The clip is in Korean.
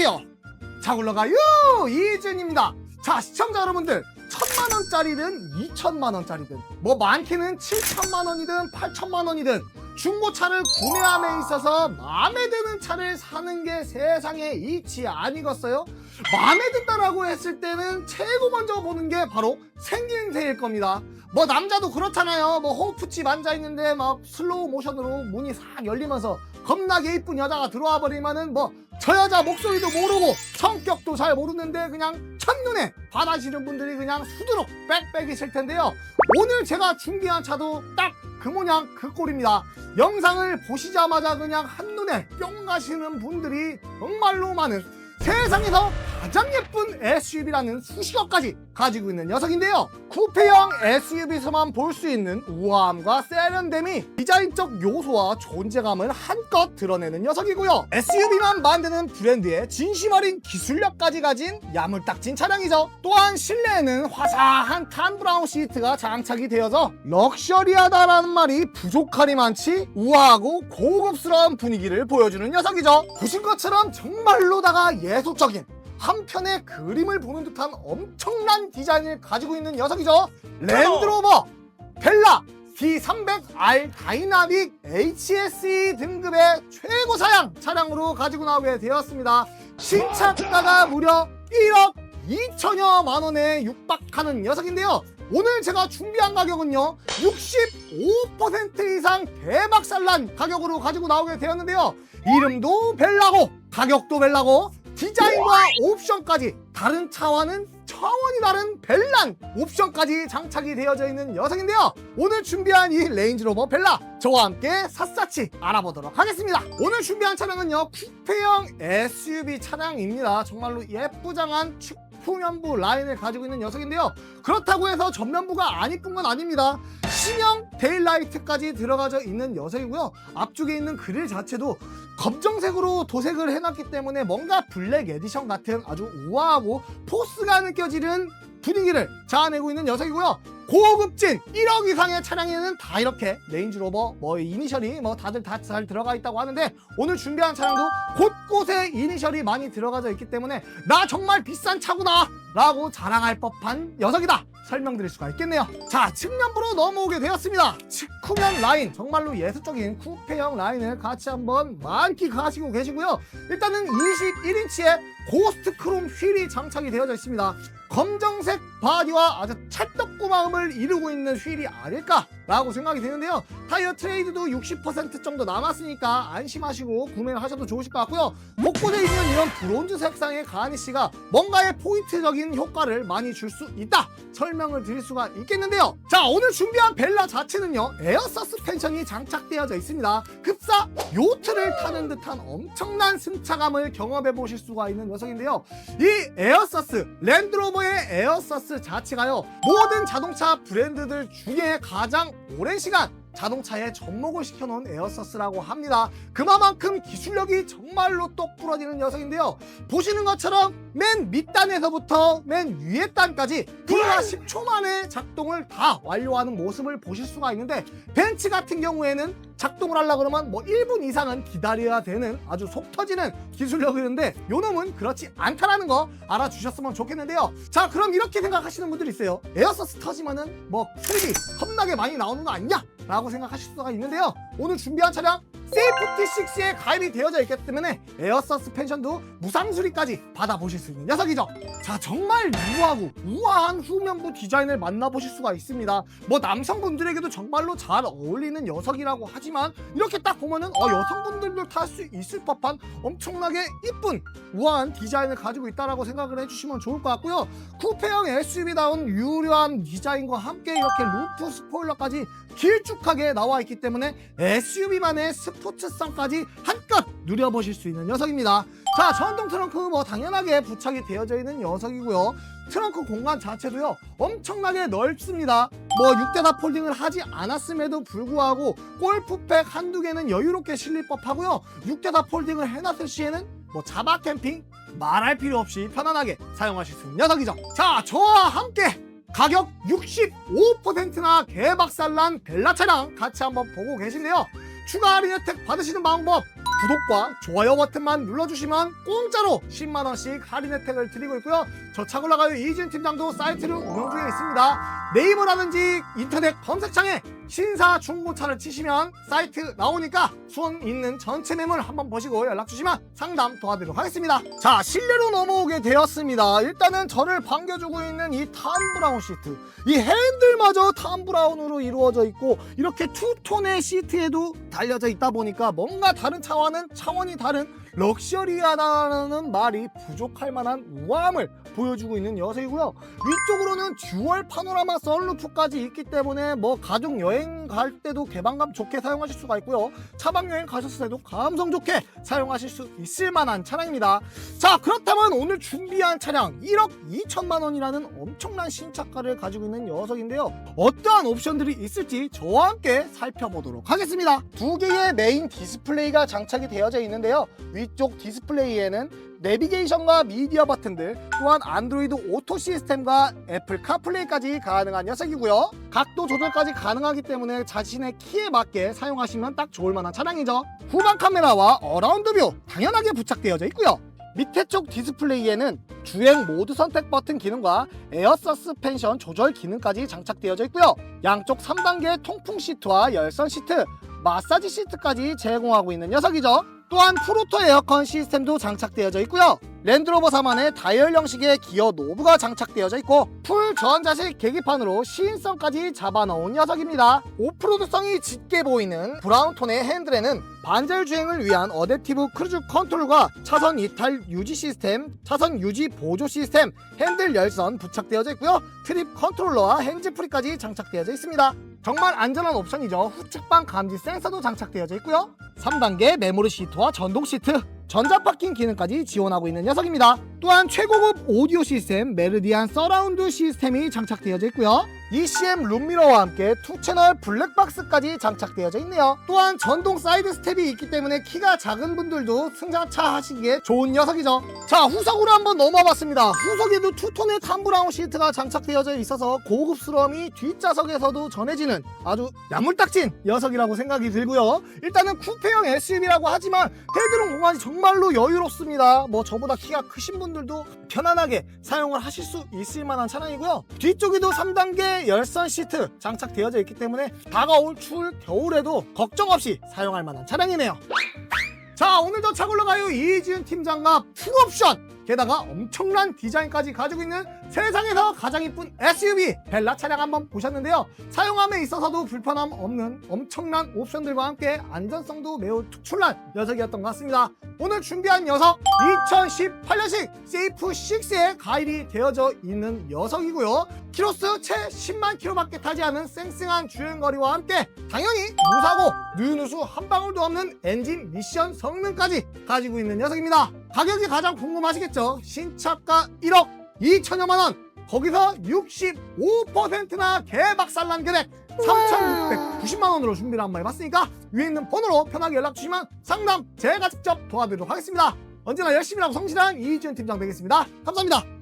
안녕하세요. 자 올라가요 이준입니다. 자 시청자 여러분들 천만 원짜리든 이천만 원짜리든 뭐 많게는 칠천만 원이든 팔천만 원이든 중고차를 구매함에 있어서 마음에 드는 차를 사는 게 세상의 이치 아니겠어요? 마음에 든다라고 했을 때는 최고 먼저 보는 게 바로 생김새일 겁니다. 뭐 남자도 그렇잖아요. 뭐 호프집 앉아 있는데 막 슬로우 모션으로 문이 싹 열리면서 겁나게 이쁜 여자가 들어와 버리면은 뭐 저 여자 목소리도 모르고 성격도 잘 모르는데 그냥 첫눈에 반하시는 분들이 그냥 수두룩 빽빽이실 텐데요. 오늘 제가 준비한 차도 딱 그 모양 그 꼴입니다. 영상을 보시자마자 그냥 한눈에 뿅 가시는 분들이 정말로 많은 세상에서 가장 예쁜 SUV라는 수식어까지 가지고 있는 녀석인데요. 쿠페형 SUV에서만 볼 수 있는 우아함과 세련됨이 디자인적 요소와 존재감을 한껏 드러내는 녀석이고요. SUV만 만드는 브랜드의 진심 어린 기술력까지 가진 야물딱진 차량이죠. 또한 실내에는 화사한 탄 브라운 시트가 장착이 되어서 럭셔리하다라는 말이 부족하리만치 우아하고 고급스러운 분위기를 보여주는 녀석이죠. 보신 것처럼 정말로다가 예 술적인 한편의 그림을 보는 듯한 엄청난 디자인을 가지고 있는 녀석이죠. 랜드로버 벨라 D300R 다이나믹 HSE 등급의 최고 사양 차량으로 가지고 나오게 되었습니다. 신차가가 무려 1억 2천여만 원에 육박하는 녀석인데요. 오늘 제가 준비한 가격은요 65% 이상 대박살난 가격으로 가지고 나오게 되었는데요 이름도 벨라고 가격도 벨라고 디자인과 옵션까지 다른 차와는 차원이 다른 벨란 옵션까지 장착이 되어져 있는 녀석인데요. 오늘 준비한 이 레인지로버 벨라 저와 함께 샅샅이 알아보도록 하겠습니다. 오늘 준비한 차량은요 쿠페형 SUV 차량입니다. 정말로 예쁘장한 후면부 라인을 가지고 있는 녀석인데요. 그렇다고 해서 전면부가 안 이쁜 건 아닙니다. 신형 데일라이트까지 들어가져 있는 녀석이고요. 앞쪽에 있는 그릴 자체도 검정색으로 도색을 해놨기 때문에 뭔가 블랙 에디션 같은 아주 우아하고 포스가 느껴지는 분위기를 자아내고 있는 녀석이고요. 고급진 1억 이상의 차량에는 다 이렇게 레인지로버 뭐 이니셜이 뭐 다들 다 잘 들어가 있다고 하는데 오늘 준비한 차량도 곳곳에 이니셜이 많이 들어가져 있기 때문에 나 정말 비싼 차구나 라고 자랑할 법한 녀석이다 설명드릴 수가 있겠네요. 자 측면부로 넘어오게 되었습니다. 측후면 라인. 정말로 예술적인 쿠페형 라인을 같이 한번 만끽하시고 계시고요. 일단은 21인치의 고스트 크롬 휠이 장착이 되어져 있습니다. 검정색 바디와 아주 찰떡구마음을 이루고 있는 휠이 아닐까라고 생각이 드는데요. 타이어 트레이드도 60% 정도 남았으니까 안심하시고 구매를 하셔도 좋으실 것 같고요. 곳곳에 있는 이런 브론즈 색상의 가니쉬가 뭔가의 포인트적인 효과를 많이 줄 수 있다 설명을 드릴 수가 있겠는데요. 자 오늘 준비한 벨라 자체는요 에어 서스펜션이 장착되어져 있습니다. 급사 요트를 타는 듯한 엄청난 승차감을 경험해 보실 수가 있는 녀석인데요. 이 에어서스 랜드로버의 에어서스 자체가요 모든 자동차 브랜드들 중에 가장 오랜 시간 자동차에 접목을 시켜놓은 에어서스라고 합니다. 그만큼 기술력이 정말로 똑 부러지는 녀석인데요. 보시는 것처럼 맨 밑단에서부터 맨 위에 단까지 불과 10초 만에 작동을 다 완료하는 모습을 보실 수가 있는데 벤츠 같은 경우에는 작동을 하려 그러면 뭐 1분 이상은 기다려야 되는 아주 속 터지는 기술력이는데 요놈은 그렇지 않다라는 거 알아주셨으면 좋겠는데요. 자 그럼 이렇게 생각하시는 분들이 있어요. 에어서스 터지면은 뭐 수입이 겁나게 많이 나오는 거 아니냐? 라고 생각하실 수가 있는데요. 오늘 준비한 차량 세이프티 6에 가입이 되어져 있기 때문에 에어 서스펜션도 무상 수리까지 받아보실 수 있는 녀석이죠. 자 정말 우아하고 우아한 후면부 디자인을 만나보실 수가 있습니다. 뭐 남성분들에게도 정말로 잘 어울리는 녀석이라고 하지만 이렇게 딱 보면은 어, 여성분들도 탈 수 있을 법한 엄청나게 이쁜 우아한 디자인을 가지고 있다라고 생각을 해주시면 좋을 것 같고요. 쿠페형 SUV다운 유려한 디자인과 함께 이렇게 루프 스포일러까지 길쭉하게 나와 있기 때문에 SUV만의 스 포츠성까지 한껏 누려보실 수 있는 녀석입니다. 자, 전동 트렁크 뭐 당연하게 부착이 되어져 있는 녀석이고요. 트렁크 공간 자체도요 엄청나게 넓습니다. 뭐 6대다 폴딩을 하지 않았음에도 불구하고 골프백 한두 개는 여유롭게 실릴 법하고요. 6대다 폴딩을 해놨을 시에는 뭐 자바 캠핑 말할 필요 없이 편안하게 사용하실 수 있는 녀석이죠. 자, 저와 함께 가격 65%나 개박살난 벨라 차량 같이 한번 보고 계신데요. 추가 할인 혜택 받으시는 방법 구독과 좋아요 버튼만 눌러주시면 공짜로 10만원씩 할인 혜택을 드리고 있고요. 저 차골라가요 이진 팀장도 사이트를 운영 중에 있습니다. 네이버라든지 인터넷 검색창에 신사 중고차를 치시면 사이트 나오니까 수원 있는 전체 매물 한번 보시고 연락 주시면 상담 도와드리도록 하겠습니다. 자 실내로 넘어오게 되었습니다. 일단은 저를 반겨주고 있는 이 탄 브라운 시트, 이 핸들마저 탄 브라운으로 이루어져 있고 이렇게 투톤의 시트에도 달려져 있다 보니까 뭔가 다른 차와는 차원이 다른 럭셔리하다는 말이 부족할 만한 우아함을 보여주고 있는 녀석이고요. 위쪽으로는 듀얼 파노라마 썬루프까지 있기 때문에 뭐 가족 여행 갈 때도 개방감 좋게 사용하실 수가 있고요. 차박 여행 가셨을 때도 감성 좋게 사용하실 수 있을 만한 차량입니다. 자 그렇다면 오늘 준비한 차량 1억 2천만 원이라는 엄청난 신차가를 가지고 있는 녀석인데요. 어떠한 옵션들이 있을지 저와 함께 살펴보도록 하겠습니다. 두 개의 메인 디스플레이가 장착이 되어져 있는데요. 위쪽 디스플레이에는 내비게이션과 미디어 버튼들 또한 안드로이드 오토 시스템과 애플 카플레이까지 가능한 녀석이고요. 각도 조절까지 가능하기 때문에 자신의 키에 맞게 사용하시면 딱 좋을 만한 차량이죠. 후방 카메라와 어라운드 뷰 당연하게 부착되어져 있고요. 밑에 쪽 디스플레이에는 주행 모드 선택 버튼 기능과 에어 서스펜션 조절 기능까지 장착되어져 있고요. 양쪽 3단계 통풍 시트와 열선 시트 마사지 시트까지 제공하고 있는 녀석이죠 또한 프로토 에어컨 시스템도 장착되어져 있고요. 랜드로버사만의 다이얼 형식의 기어 노브가 장착되어져 있고 풀 저한자식 계기판으로 시인성까지 잡아넣은 녀석입니다. 오프로드성이 짙게 보이는 브라운톤의 핸들에는 반절 주행을 위한 어댑티브 크루즈 컨트롤과 차선 이탈 유지 시스템, 차선 유지 보조 시스템, 핸들 열선 부착되어져 있고요. 트립 컨트롤러와 핸즈프리까지 장착되어져 있습니다. 정말 안전한 옵션이죠. 후측방 감지 센서도 장착되어져 있고요. 3단계 메모리 시트와 전동 시트, 전자 파킹 기능까지 지원하고 있는 녀석입니다. 또한 최고급 오디오 시스템 메르디안 서라운드 시스템이 장착되어져 있고요. ECM 룸미러와 함께 투 채널 블랙박스까지 장착되어져 있네요. 또한 전동 사이드 스텝이 있기 때문에 키가 작은 분들도 승자차 하시기에 좋은 녀석이죠. 자 후석으로 한번 넘어봤습니다. 후석에도 투톤의 탐브라운 시트가 장착되어져 있어서 고급스러움이 뒷좌석에서도 전해지는 아주 야물딱진 녀석이라고 생각이 들고요. 일단은 쿠페형 SUV라고 하지만 헤드룸 공간이 정말로 여유롭습니다. 뭐 저보다 키가 크신 분 들도 편안하게 사용을 하실 수 있을 만한 차량이고요. 뒤쪽에도 3단계 열선 시트 장착되어져 있기 때문에 다가올 추울 겨울에도 걱정 없이 사용할 만한 차량이네요. 자 오늘도 차골로 가요 이지은 팀장과 풀옵션 게다가 엄청난 디자인까지 가지고 있는 세상에서 가장 이쁜 SUV 벨라 차량 한번 보셨는데요. 사용함에 있어서도 불편함 없는 엄청난 옵션들과 함께 안전성도 매우 특출난 녀석이었던 것 같습니다. 오늘 준비한 녀석 2018년식 세이프 6에 가입이 되어져 있는 녀석이고요. 키로수 채 10만 킬로밖에 타지 않은 쌩쌩한 주행거리와 함께 당연히 누유누수 한 방울도 없는 엔진 미션 성능까지 가지고 있는 녀석입니다. 가격이 가장 궁금하시겠죠? 신차가 1억 2천여만 원 거기서 65%나 개박살난 금액 3,690만 원으로 준비를 한 번 해봤으니까 위에 있는 번호로 편하게 연락 주시면 상담 제가 직접 도와드리도록 하겠습니다. 언제나 열심히 하고 성실한 이지은 팀장 되겠습니다. 감사합니다.